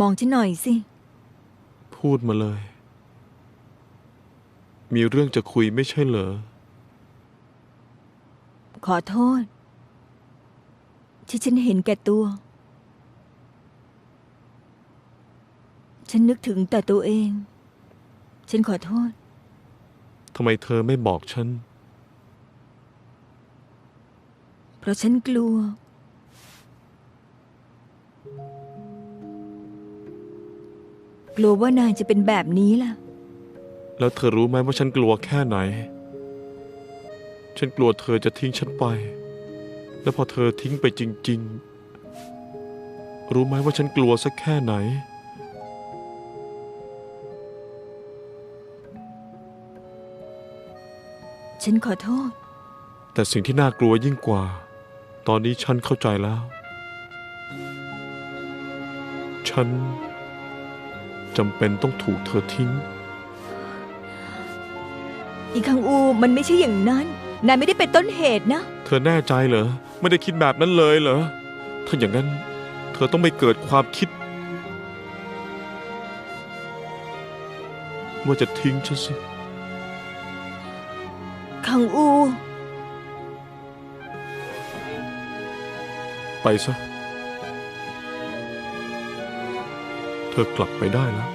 มองฉันหน่อยสิ พูดมาเลย มีเรื่องจะคุยไม่ใช่เหรอ ขอโทษ ที่ฉันเห็นแก่ตัว ฉันนึกถึงแต่ตัวเอง ฉันขอโทษ ทำไมเธอไม่บอกฉัน เพราะฉันกลัว กลัวว่านายจะเป็นแบบนี้ล่ะ แล้วเธอรู้ไหมว่าฉันกลัวแค่ไหน ฉันกลัวเธอจะทิ้งฉันไป แล้วพอเธอทิ้งไปจริง ๆ รู้ไหมว่าฉันกลัวสักแค่ไหน ฉันขอโทษ แต่สิ่งที่น่ากลัวยิ่งกว่า ตอนนี้ฉันเข้าใจแล้ว ฉัน จำเป็นต้องถูกเธอทิ้ง อีคังอูมันไม่ใช่อย่างนั้น นายไม่ได้เป็นต้นเหตุนะ เธอแน่ใจเหรอ ไม่ได้คิดแบบนั้นเลยเหรอ ถ้าอย่างนั้น เธอต้องไม่เกิดความคิด ว่าจะทิ้งฉันสิ คังอู ไปซะ เธอกลับไปได้แล้ว